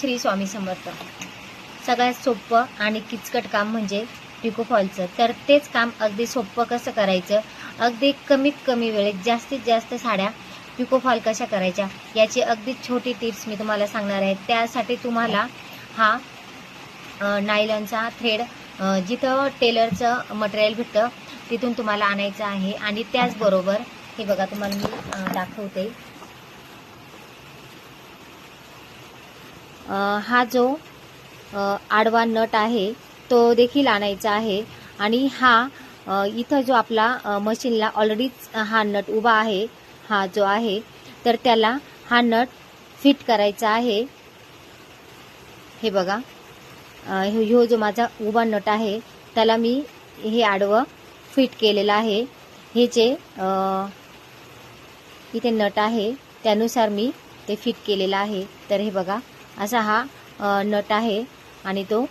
श्री स्वामी समर्थ. सगळ्यात सोपं आणि किचकट काम म्हणजे पिको फॉलचं. तर तेच काम अगदी सोपं कसं करायचं? अगदी कमीत कमी वेळेत जास्तीत जास्त साड्या पिको फॉल कशा करायच्या? याची अगदी छोटी टिप्स मी तुम्हाला सांगणार आहे. त्यासाठी तुम्हाला हा नायलॉनचा थ्रेड जिथं टेलरचं मटेरियल भेटतं तिथून तुम्हाला आणायचं आहे. आणि त्याचबरोबर हे बघा तुम्हाला मी दाखवते. हा जो आडवा नट आहे तो देखील आणायचा आहे. आणि हा इथं जो आपला मशीनला ऑलरेडीच हा नट उभा आहे हा जो आहे तर त्याला हा नट फिट करायचा आहे. हे बघा ह्यो जो माझा उभा नट आहे त्याला मी हे आडवं फिट केलेलं आहे. हे जे इथे नट आहे त्यानुसार मी ते फिट केलेलं आहे. तर हे बघा असा हा नट आहे आणि तो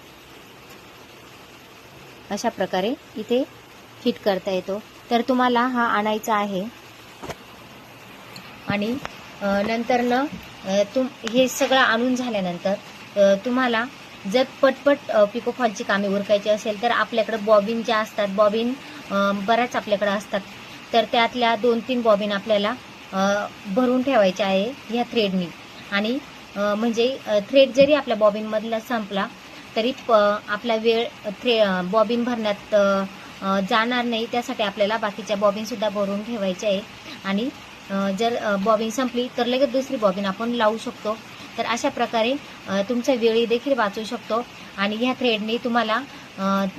अशा प्रकारे इथे फिट करता येतो. तर तुम्हाला हा आणायचा आहे. आणि नंतरनं नंतर न तुम हे सगळं आणून झाल्यानंतर तुम्हाला जर पटपट पिकोफॉलची कामे उरकायची असेल तर आपल्याकडे बॉबिन ज्या असतात बॉबिन बऱ्याच आपल्याकडे असतात. तर त्यातल्या दोन तीन बॉबिन आपल्याला भरून ठेवायच्या आहे ह्या थ्रेडनी आणि म्हणजे थ्रेड जरी आपल्या बॉबिनमधला संपला तरी प आपला वेळ थ्रे बॉबिन भरण्यात जाणार नाही. त्यासाठी आपल्याला बाकीच्या बॉबिनसुद्धा भरून ठेवायच्या आहे. आणि जर बॉबिन संपली तर लगेच दुसरी बॉबिन आपण लावू शकतो. तर अशा प्रकारे तुमचा वेळी देखील वाचू शकतो. आणि ह्या थ्रेडने तुम्हाला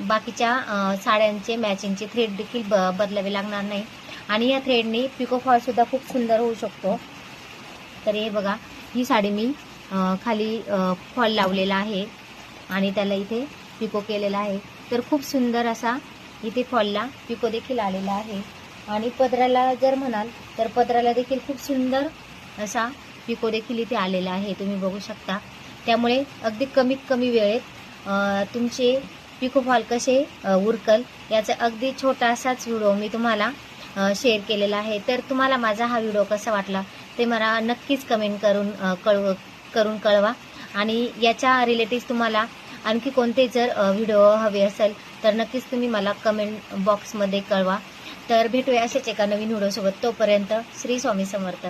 बाकीच्या साड्यांचे मॅचिंगचे थ्रेड देखील ब बदलावे लागणार नाही. आणि या थ्रेडने पिको फॉलसुद्धा खूप सुंदर होऊ शकतो. तर हे बघा. ही साडी मी खाली फॉल लावलेला आहे आणि त्याला इथे पिको केलेला आहे. तर खूप सुंदर असा इथे फॉलला पिको देखील आलेला आहे. आणि पदराला जर म्हणाल तर पदराला देखील खूप सुंदर असा पिको देखील इथे आलेला आहे. तुम्ही बघू शकता. त्यामुळे अगदी कमीत कमी वेळेत तुमचे पिको फॉल कसे उरकल याचा अगदी छोटासाच व्हिडिओ मी तुम्हाला शेअर केलेला आहे. तर तुम्हाला माझा हा व्हिडिओ कसा वाटला? ते मला नक्कीच कमेंट करून कळव करून कळवा. आणि याच्या रिलेटिव्ह तुम्हाला आणखी कोणते जर व्हिडिओ हवे असेल तर नक्कीच तुम्ही मला कमेंट बॉक्समध्ये कळवा. तर भेटूया अशाच एका नवीन व्हिडिओसोबत तोपर्यंत श्री स्वामी समर्थ.